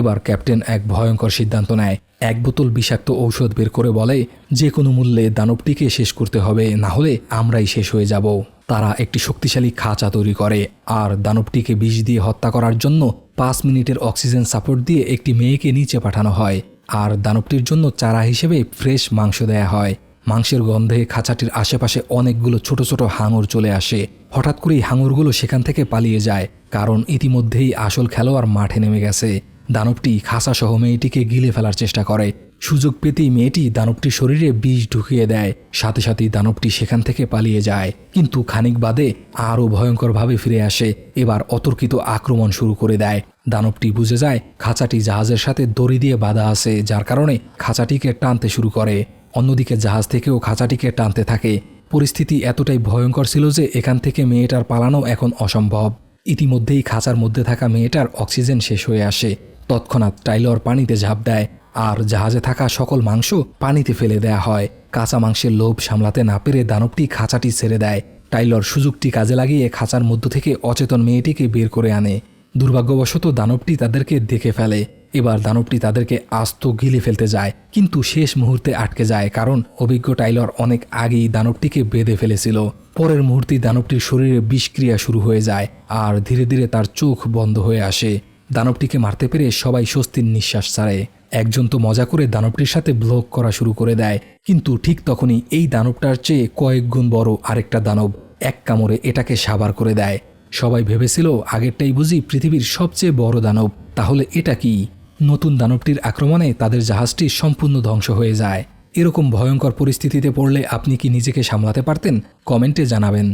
এবার ক্যাপ্টেন এক ভয়ঙ্কর সিদ্ধান্ত নেয়। এক বোতল বিষাক্ত ঔষধ বের করে বলে যে কোনো মূল্যে দানবটিকে শেষ করতে হবে, না হলে আমরাই শেষ হয়ে যাব। তারা একটি শক্তিশালী খাঁচা তৈরি করে, আর দানবটিকে বিষ দিয়ে হত্যা করার জন্য পাঁচ মিনিটের অক্সিজেন সাপোর্ট দিয়ে একটি মেয়েকে নিচে পাঠানো হয়, আর দানবটির জন্য চারা হিসেবে ফ্রেশ মাংস দেয়া হয়। মাংসের গন্ধে খাঁচাটির আশেপাশে অনেকগুলো ছোট ছোট হাঙর চলে আসে। হঠাৎ করেই হাঙরগুলো সেখান থেকে পালিয়ে যায়, কারণ ইতিমধ্যেই আসল খেলোয়াড় মাঠে নেমে গেছে। দানবটি খাঁচাসহ মেয়েটিকে গিলে ফেলার চেষ্টা করে। সুযোগ পেতেই মেয়েটি দানবটির শরীরে বিষ ঢুকিয়ে দেয়। সাথে সাথেই দানবটি সেখান থেকে পালিয়ে যায়। কিন্তু খানিক বাদে আরও ভয়ঙ্করভাবে ফিরে আসে। এবার অতর্কিত আক্রমণ শুরু করে দেয়। দানবটি বুঝে যায় খাঁচাটি জাহাজের সাথে দড়ি দিয়ে বাঁধা আছে, যার কারণে খাঁচাটিকে টানতে শুরু করে। অন্যদিকে জাহাজ থেকেও খাঁচাটিকে টানতে থাকে। পরিস্থিতি এতটাই ভয়ঙ্কর ছিল যে এখান থেকে মেয়েটার পালানো এখন অসম্ভব। ইতিমধ্যেই খাঁচার মধ্যে থাকা মেয়েটার অক্সিজেন শেষ হয়ে আসে। তৎক্ষণাৎ টাইলর পানিতে ঝাঁপ দেয়, আর জাহাজে থাকা সকল মাংস পানিতে ফেলে দেয়া হয়। কাঁচা মাংসের লোভ সামলাতে না পেরে দানবটি খাঁচাটি ছেড়ে দেয়। টাইলর সুযোগটি কাজে লাগিয়ে খাঁচার মধ্য থেকে অচেতন মেয়েটিকে বের করে আনে। দুর্ভাগ্যবশত দানবটি তাদেরকে দেখে ফেলে। এবার দানবটি তাদেরকে আস্ত গিলে ফেলতে যায়, কিন্তু শেষ মুহূর্তে আটকে যায়, কারণ অভিজ্ঞ টাইলর অনেক আগেই দানবটিকে বেঁধে ফেলেছিল। পরের মুহূর্তেই দানবটির শরীরে বিষক্রিয়া শুরু হয়ে যায়, আর ধীরে ধীরে তার চোখ বন্ধ হয়ে আসে। দানবটিকে মারতে পেরে সবাই স্বস্তির নিঃশ্বাস ছাড়ে। একজন তো মজা করে দানবটির সাথে ব্লক করা শুরু করে দেয়, কিন্তু ঠিক তখনই এই দানবটার চেয়ে কয়েক গুণ বড় আরেকটা দানব এক কামড়ে এটাকে সাবার করে দেয়। সবাই ভেবেছিল, আগেরটাই বুঝি পৃথিবীর সবচেয়ে বড় দানব, তাহলে এটা কি? নতুন দানবটির আক্রমণে তাদের জাহাজটি সম্পূর্ণ ধ্বংস হয়ে যায়। এরকম ভয়ঙ্কর পরিস্থিতিতে পড়লে আপনি কি নিজেকে সামলাতে পারতেন? কমেন্টে জানাবেন।